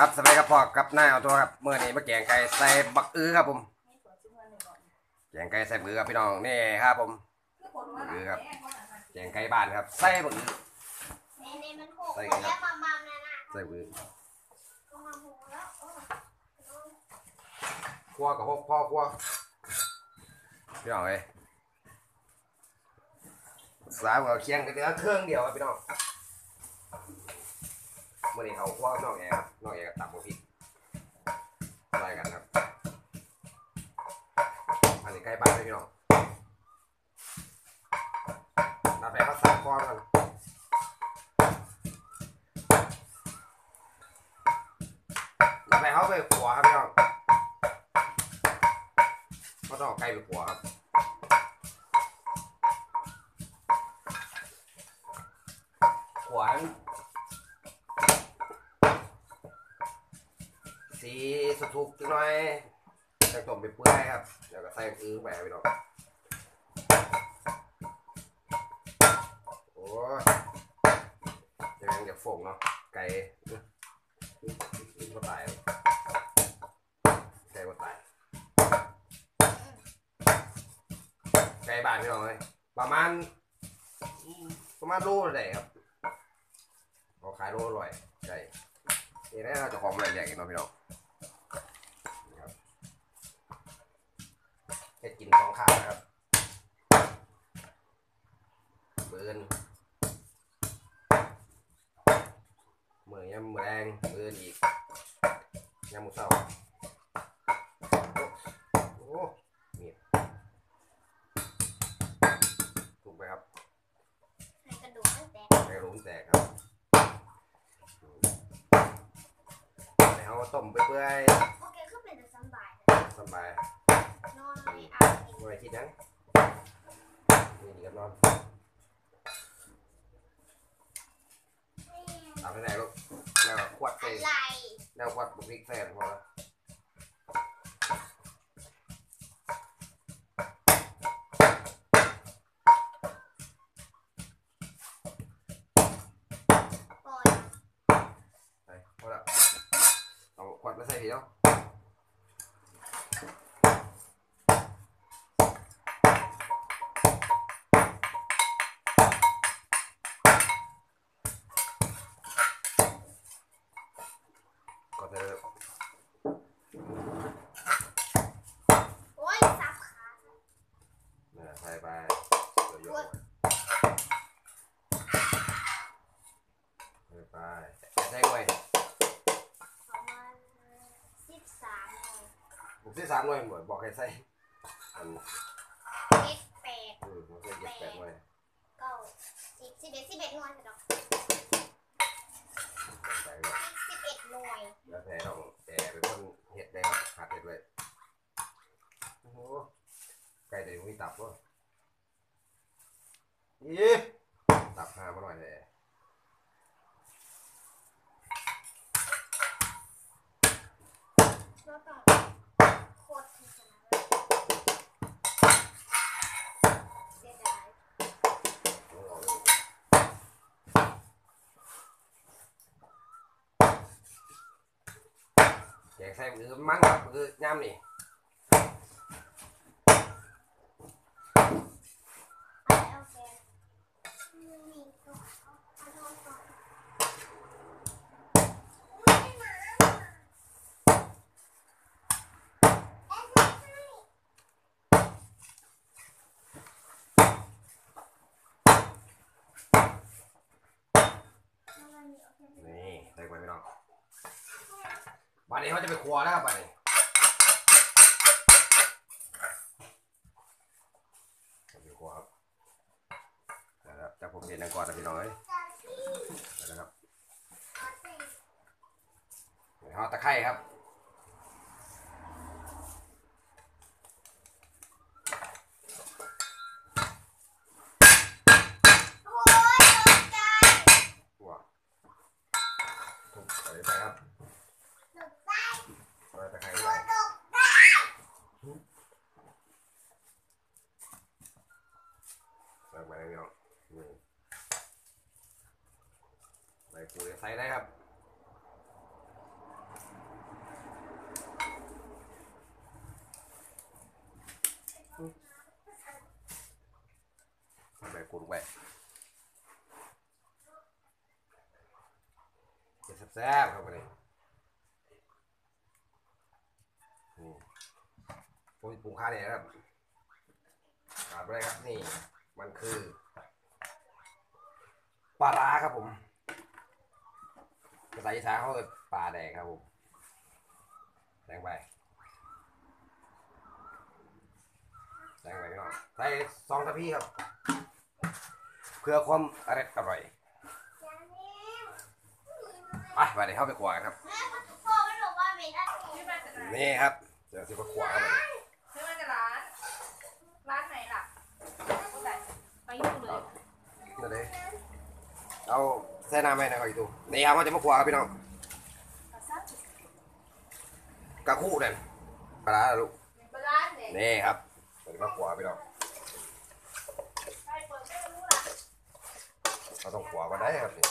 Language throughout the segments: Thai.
ครับสบายครับพ่อกับนายเอาตัวครับเมื่อนี้มาแกงไก่ใส่บักอื้อครับผมแกงไก่ใส่บักอื้อครับพี่น้องนี่ครับผมแกงไก่บ้านครับใส่บักอื้อในมันหกหมดแล้วมัมมัมนะนะใส่บักอื้อก็มาหกแล้วโอ้คั่วกับพวกพ่อคั่วพี่น้องเอ้ยสาวกับเคียงกันเดือเครื่องเดียวครับพี่น้องเมื่อนี้เขาคั่วกนองแอร์นองแอร์กับตับหมูพริกอะไรกันครับอันนี้ใกล้บ้านเลยพี่น้องนับไปเขาสามก้อนกันนับไปเขาไปขัวครับพี่น้องเขาต้องไก่ไปขัวครับ สีสุกทุกจังหน่อยจะต้มไปเปื่อยครับแล้วก็ใส่อื้อไปครับพี่น้องโอ้ยยังอยากฝงเนาะไก่ก็ตายไก่ก็ตายไก่บ้านพี่น้องเลยประมาณประมาณโลเลยครับเขาขายโลอร่อยไก่นี่นะเราจะของอะไรใหญ่เนาะพี่น้องนี่ครับ เฮ็ดกินของขาดนะครับเบิร์นมือยำมือแรงเบิร์นอีกยำมือเศร้าโอ้มีดถูกไหมครับให้กระดูกตั้งแต่ไม่รู้แตกครับให้เขาต้มไปเปื่อยโอเคก็เป็นแต่สบายสบาย นอนไม่เอากินไม่คิดยังนี่ดีกับนอนเอาไปไหนลูกแล้วก็ขวดใส่อะไรแล้วขวดบุกพริกใส่พอแล้ว ผมใส่สามหน่วยหมดบอกให้ใส่อันเจ็ดแปดอืมผมใส่เจ็ดแปดหน่วยเก้าสิบสิบเอ็ดสิบเอ็ดหน่วยดอกใส่ไว้สิบเอ็ดหน่วยแล้วแต่ต้องแต่เป็นคนเห็ดได้ครับหัดเห็ดไว้โอ้โหไก่เดี๋ยวมีตับวะยี่ตับหามาหน่อยเลยก็ต้องโคตรที่ชนะเสียดาย ต้องเอาเลย แกงใส่มือมันครับมือย่ำนี่ อะไรเอาแกนี่ก็เอาเอาโดนก่อนอุ๊ยไม่มาเอ๊ะไม่ใช่เอาอันนี้โอเค นี่ใส่ไปไม่ต้อง บ้านนี้เขาจะไปครัวแล้วครับบ้านนี้ไปครัวครับนะครับจากผมเห็นนังกอดนะพี่น้องเอ้ยนะครับเอาตะไคร้ครับ ใส่ได้ครับไปกูลงไปเจ็ดแซ่บครับวันนี้นี่ผมปรุงข้าเนี่ยครับขาดไปครับนี่ มันคือปลาร้าครับผม ภาษาอีสานเขาเรียกปลาแดงครับผมแดงไปแดงไปพี่น้องใส่ซองตะพี่ครับ เพื่อความอร่อยอร่อยไปไปเดี๋ยวเข้าไปขวากันครับพ่อไม่บอกว่าเม็ดอะไรซื้อมาจากไหนนี่ครับ เดี๋ยวสิไปขวากันเลยซื้อมาจากร้าน ร้านไหนล่ะผู้ใดไปยุ่งเลยเดี๋ยวเลยเอา ใส่น้ำไหมนะครับอีกตัวนี่ครับเขาจะมาขวาครับพี่น้องกระซับกระคู่เนี่ยปลาร้าลูกร้านไหนนี่ครับเดี๋ยวมาขวาพี่น้องใครเปิดไม่รู้ล่ะเราต้องขวาก็ได้ครับนี่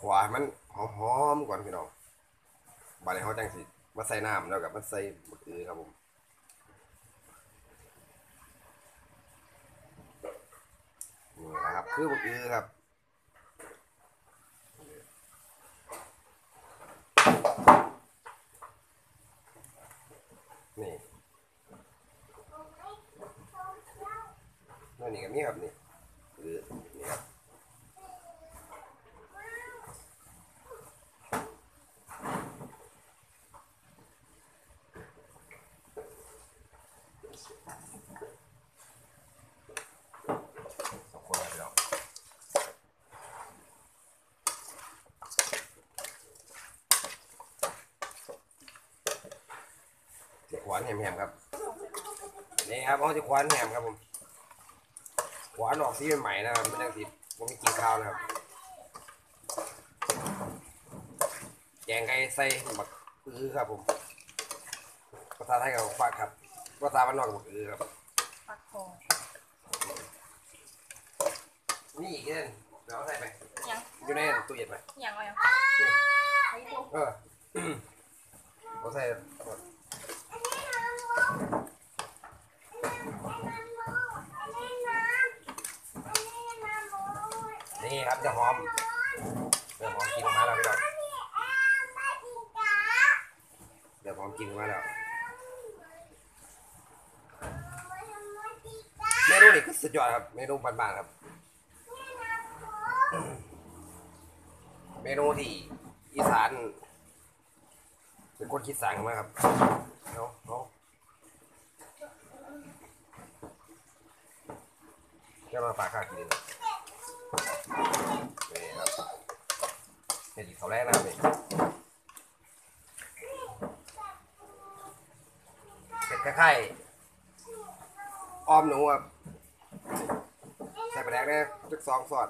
ขวาให้มันหอมๆก่อนพี่น้อง บาดนี้เขาจังสิมาใส่น้ำแล้วกับมาใส่มะอือครับผมนี่นะครับคือมะอือครับนี่นี่กับนี่ครับนี่คือนี่ครับสองคนเลยพี่น้องจะขวาน แหมๆครับนี่ครับเขาจะขวานแหมครับผมขวานออกสีใหม่ๆนะครับไม่ต้องสีผมมีกินข้าวนะครับแกงไก่ใส่บักอื้อครับผมภาษาไทยกับฟักครับภาษาบ้านนอกกับบักอื้อครับปักคอนี่อีกเด่นเดี๋ยวเอาใส่ไปยังอยู่ในตู้เย็นไปยังไงยังนี่ไอ้พวกเออเอาใส่ นี่ครับจะหอมเดี๋ยวหอมกินออกมาแล้วพี่ดอกเดี๋ยวหอมกินออกมาแล้วเมนูนี่คือสุดยอดครับเมนูบ้านๆครับ เมนูที่อีสานเป็นคนคิดสั่งมาครับเอาเอาแค่มาฝากข้ากินเลยนี่ครับนี่ที่ เขาแรกนะครับนี่เผ็ดคล้ายๆอ้อมหนูครับใส่ปลาแดกเนี่ยจุกสองส่วน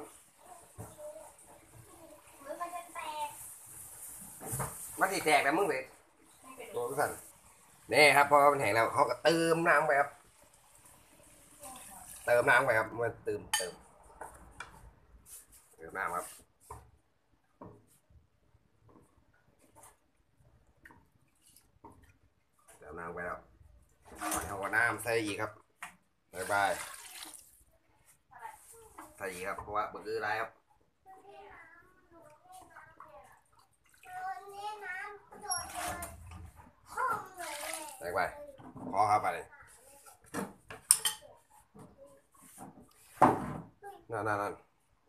มันสิแตกนะมึงเลยตัวสั่นนี่ครับพอมันแห้งแล้วเขาก็เติมน้ำไปครับ เติมน้ำไปครับมันเติมเติมเติมน้ำครับเติม น้ำไปครับเอาก็น้ำใส่อีกครับบายบายใส่อีกครับเพราะว่าเบอร์เกอร์ไรครับใส่ไปพอครับไปเลยนั่นนั่นนั่น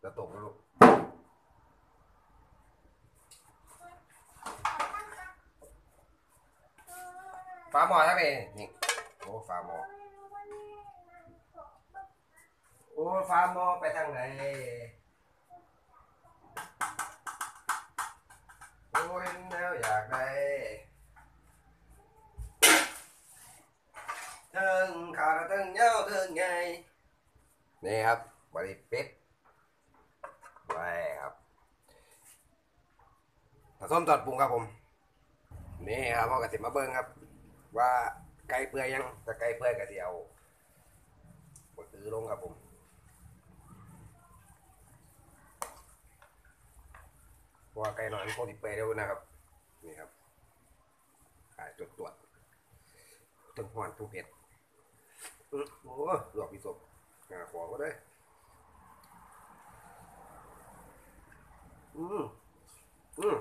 จะตกนะลูกาหมอครับเองนี่โอ้ฟ้าหมอโอ้ฟ้าหมอไปทางไหนโอ้เห็นแล้วอยากได้เทิงขาดเทิงเย้าเทิงไงนี่ครับบริเป็ดไปครับผสมตอดปรุงครับผม นี่ครับพ่อกระสิมาเบิ้งครับ ว่าไก่เปื่อยยังถ้าไก่เปื่อยกระเดียวบดตื้อลงครับผมราะว่าไก่หน่อยมันคงติเปรย์เร็วนะครับ นี่ครับขายตรวจตรวจตึงหวานผู้เผ็ดอื้อโอ้หลอกพิศพงาขอก็ได้ อืมอืม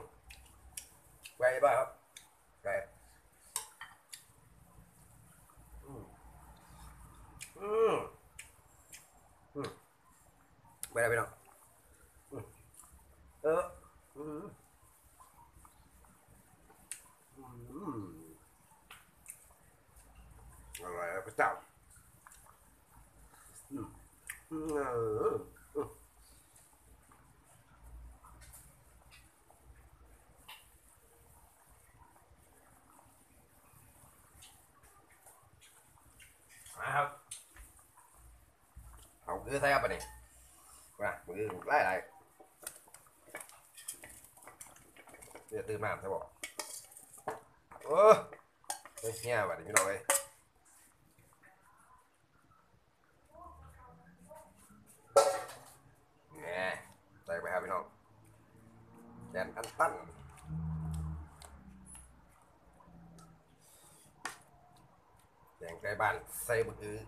ไก่บ้าครับไก่อืมอืมอืม ไปแล้วไปแล้วอืมเอออืมอืมอร่อยครับพระเจ้าอืมอืมเอออืมมาครับเอาคือใส่ครับอันนี้ มามือไล่ไล่เดี๋ยวตื่นมาใช่บอกโอ้เฮ้ยเฮียบัดนี้พี่น้องเอ้ยใส่ไปครับพี่น้องแกนอันตั้นแกงไก่บ้านใส่บะอือ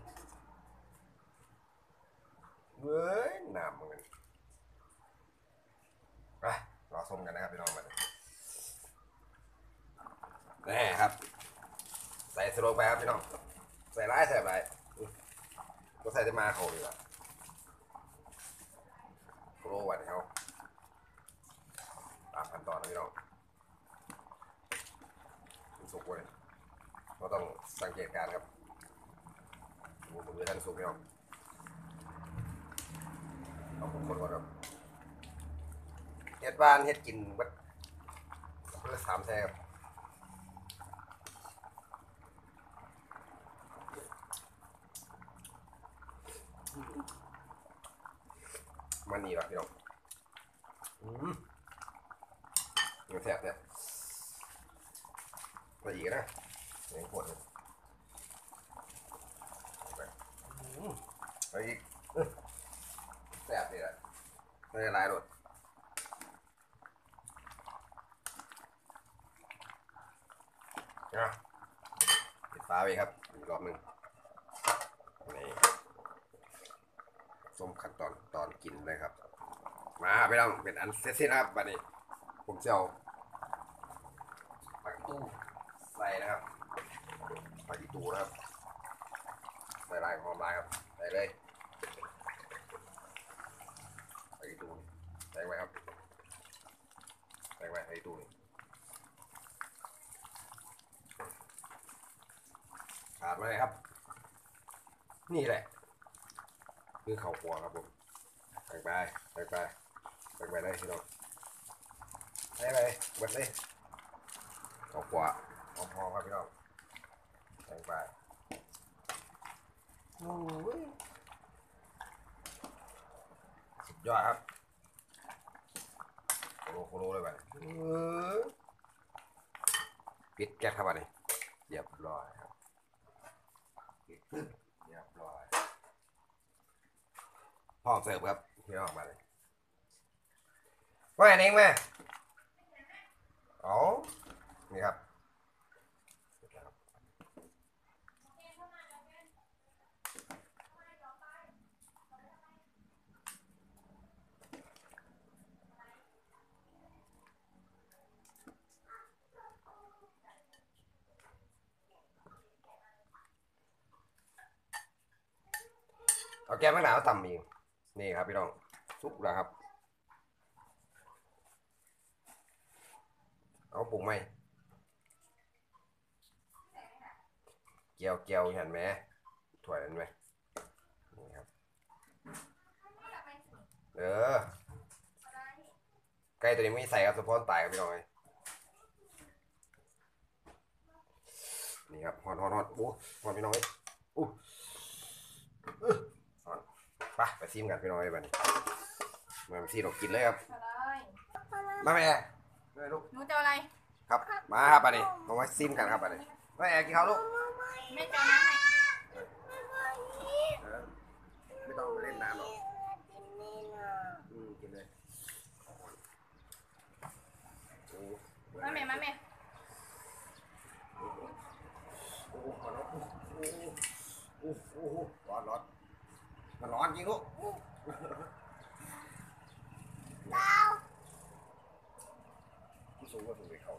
เว้ยน้ำมันไปรอ ส้มกันนะครับพี่น้องมาแน่ครับ ใส่สโลไปครับพี่น้อง ใส่ร้ายใส่ไปก็ใส่จะมาเขาดีกว่าโคโรวันเขาตามขั้นตอนนะพี่น้องมันสุกเว้ยเราต้องสังเกตการครับดูมือท่านสุกพี่น้องเอาผมคนก่อนครับ เฮ็ดบ้านเฮ็ดกินเบัดเพื่อสามแซ่บมันนี่ละพี่น้องอืมมันแซ่บเนี่ยมาอีกนะเสียงปวดเลยไปอืมไปอีกแซ่บเลยละไม่ได้ลายหรส นะปิดฟ้าไปครับอีกรอบหนึ่งนี่ส้มขั้นตอนตอนกินเลยครับ มาไปลองเป็นอันเสร็จสิ้นนะครับบัดนี้ผมจะเอาผักตู้ใส่นะครับผักตู้นะครับใส่ลายหอมลายครับใส่เลยผักตู้ใส่ไว้ครับใส่ไว้ผักตู้นี่ ขาดไว้เลยครับ นี่แหละ คือเข่าหัวครับผมใส่ไปใส่ไปใส่ไปได้พี่น้องใส่ไปเบิดเลยเข่าหัวหอมๆครับพี่น้องใส่ไปโอ้ยสุดยอดครับโคโลโคโลเลยไปปิดแก๊สครับอันนี้เรียบร้อยครับ เรียบร้อยพร้อมเสิร์ฟครับพี่น้องมาเลยว่าไงเองแม่อ๋อนี่ครับ เอาแก้มข้างหนาวตำอีกนี่ครับพี่น้องซุปแล้วครับ เอาปรุงไหมเกียวเกียวเห็นไหมถั่วเห็นไหมนี่ครับเออไก่ตัวนี้ไม่ใส่ครับสะพอนตายครับพี่น้องเนี่ครับฮอนฮอนฮอนโอ้ฮอนพี่น้องอู้ ปไปซิมกันพี่น้องเอ้ยบัดนี้มาซีเรากินเลยครับ อะไรมาแม่มาลูกหนูจะเอาอะไร ครับมาครับบัดนี้มาไว้ซิมกันครับบัดนี้มาแอบกินข้าวลูกแม่จะเอาน้ำไหนเออไม่ต้องไปเล่นน้ำหรอกอืมกินเลยมาแม่มาแม่ โอ้โหร้อนโอ้โหโอ้โหโอ้โหร้อนร้อนมัน ร้อนจริงลูกเต้าผู้สูงก็สูงไปเขา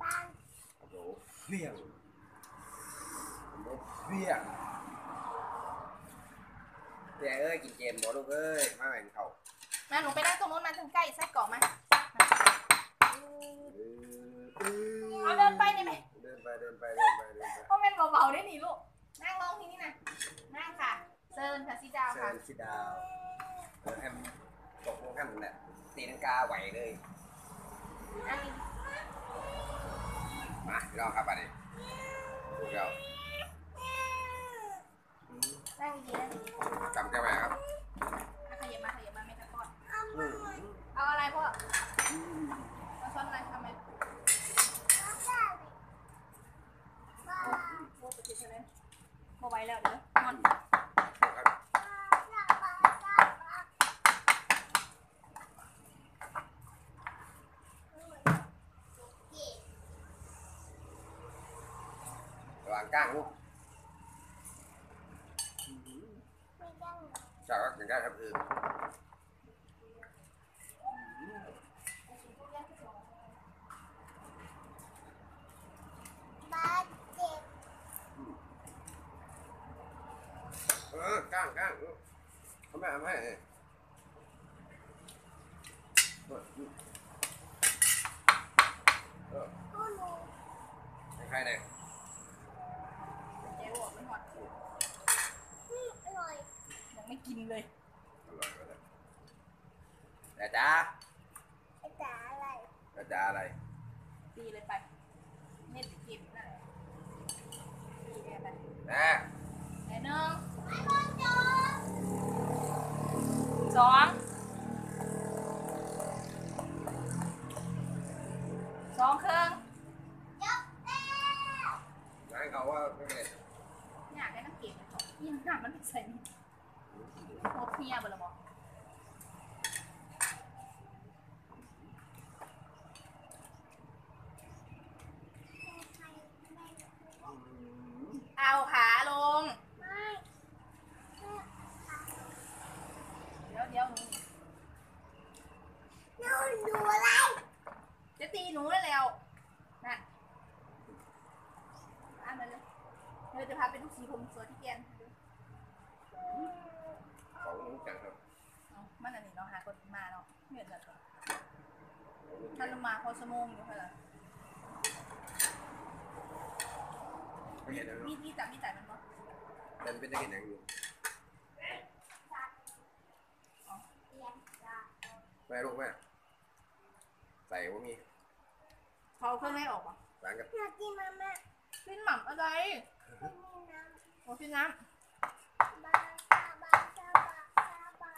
ปังโอ้โหเพี้ยงโอ้โหเพี้ยงแต่เอ้ยกินเจนบ่ลูกเอ้ยมาแบ่งเขามาหนูไปนั่งตรงนู้นมาถึงใกล้ไส้กรอกมาเอาเดินไปนี่ไหมเดินไปเดินไปเดินไปเดินไปเพราะเป็นเบาๆได้หนิลูก นั่งลงที่นี่นะนั่งค่ะ เซิร์นค่ะซีดาวเชิค่ะญชิดาวเออแฮมตกลงแฮมเนี่ยตีนังกาไหวเลยนั่งมาพี่น้องครับอันนี้ถูกแล้วนั่งดีๆนั่งดีจำแก้วไหมครับๆอะขยับมาขยับมาไม่ตะกอนเอาอืมามเอาอะไรพ่อเอาช้อนอะไรทำไมเอาได้บ้าโอ้ไปติดอะไรโมไว้แล้วเดี๋ยวนอน ครับ บ้าบ้าบ้าบ้า ระหว่างก้างลูกไม่ได้จากก็ ยังไม่กินเลยอร่อยกว่าเลยแต่จ้าไอ้จ๋าอะไรแต่จ้าอะไรตีเลยไปเม็ดเก็บนั่นแหละตีเลยไป นะ ไหนหนึ่ง ไอ้บอลจอ สองสองเครื่อง ยับแล้ว ให้เขาว่าไม่เป็นไร อยากได้น้ำเก็บเลยก่อนยังหนักมันไม่ใส่นี่โคตรเพียบเลยบอก ใครไม่ เอาขาลง ไม่ เดี๋ยวเดี๋ยวหนู หนูดูอะไร จะตีหนูได้แล้วนั่นอ่านมาเลย เดี๋ยวจะพาไปดูสีผมสวยที่แกนของลุงจังครับเอามันอันนี้เนาะหาคนมาเนาะเหมือนกันเลยท่านลงมาพอสมงอยู่ค่ะไม่เห็นนะมีมีจับมีจ่ายมันปะเป็นเป็นได้เห็นอย่างอยู่เรียนจ้าแม่ลูกแม่ใส่ว่ามีเขาเอาเครื่องให้ออกปะร้านกับอยากกินมาม่าฟินหม่ำอะไรไม่มีน้ โอ้ฟินน้ำบ้าบ้าบ้าบ้าบ้าบ้า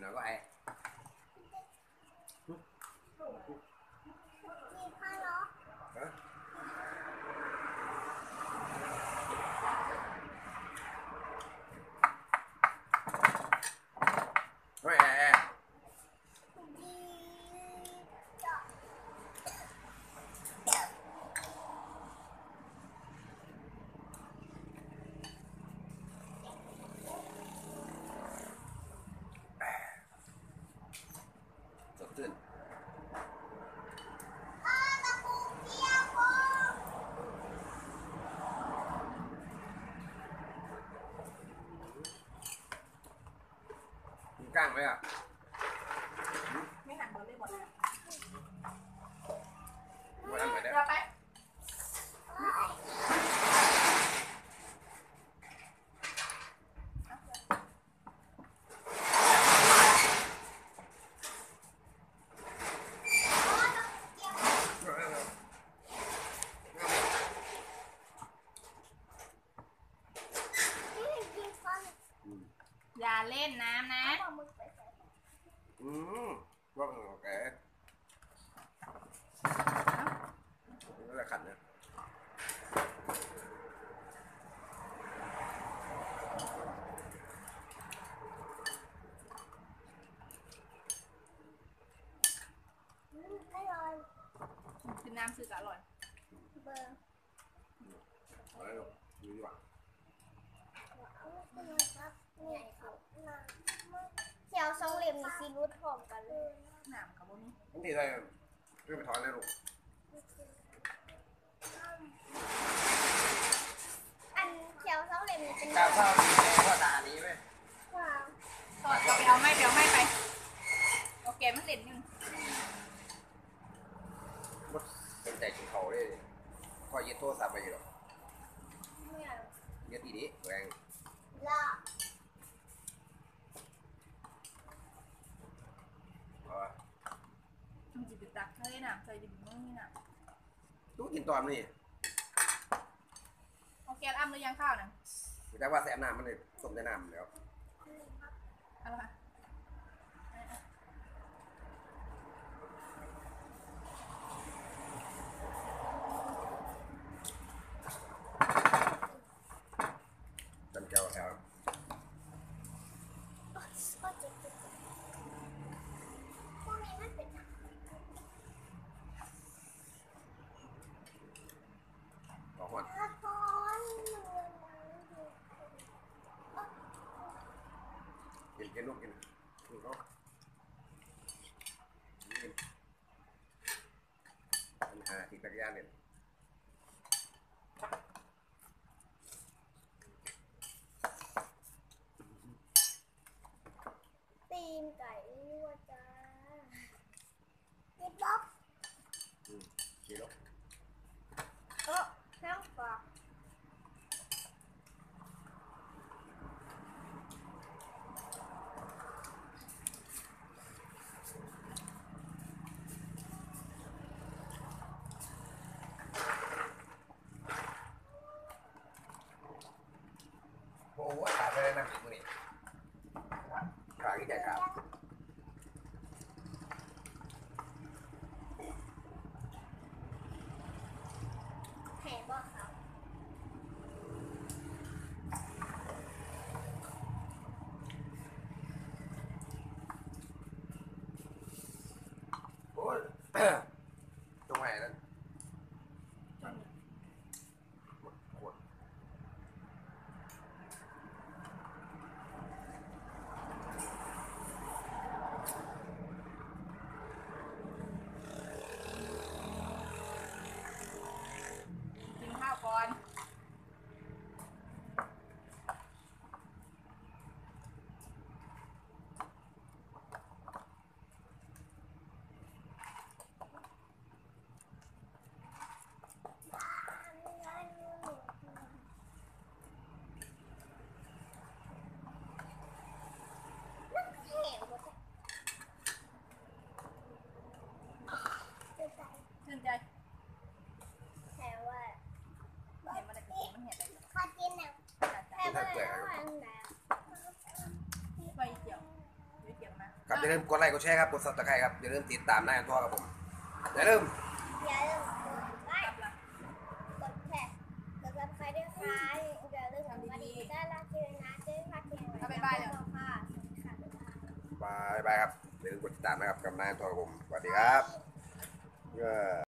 แล้วก็ไอ้ กินข้าวเหรอ ฮะไม่แอร์ ดีจ้ะ สดชื่น อ้าวตะปูเกียวโค มีก้างไหมอะำไม่หันบอลเลยบอลนะ มาทำไปได้ เดี๋ยวไป นี่กินข้าว อย่าเล่นน้ำนะ เอามือไปใส่ อืมว่าโอเคนี่แหละขัดนะ น้ำซื้อก็อร่อยเบอร์เอาแล้วลูกดูดีกว่าเอาไม่เป็นไรครับเนี่ยครับเขียวสองเหลี่ยมมีซีรูทพร้อมกันเลยน้ำกับบ่มีบางทีได้เพื่อนไปถอนเลยลูกอันเขียวสองเหลี่ยมนี่เป็นกาข้าวมีแม่ว่าตานี้ไหมว้าวตอนเอาไปเอาไม้ไปเอาไม้ไปโอเคมันเล่นอยู่รถเป็น ใจกินเขาเลยพอยึดโทรศัพท์ไปอยู่หรอกเนี่ยยึดทีนี้แรงละเอาวะมันจะไปตักทะเลน้ำใส่ดิบมึงนี่น่ะตู้กินตอมนี่เอาแกนอ้ำหรือยังข้าวน่ะแต่ว่าแสบน้ำมันเลยต้มแต่น้ำแล้วเอาละค่ะ จำเจ้าแถว โอ้โอ้เจ็บเจ็บเจ็บพวกนี้มันเป็นหนัง ต่อหอด ละครเหมือนหนังดู กินกินถูกต้องปัญหาที่ตักยานเนี่ย อย่าลืมกดไลค์กดแชร์ครับกดซับสไครต์ครับอย่าลืมติดตามน้าตัวครับผมอย่าลืมอย่าลืมกดไลค์กดแชร์กดซับสไครต์ด้วยค่ะอย่าลืมกดกระดิ่งได้ละเจอนะเจอค่ะเจอค่ะสวัสดีค่ะบายบายครับอย่าลืมกดติดตามนะครับกับหน้าตัวครับผมสวัสดีครับ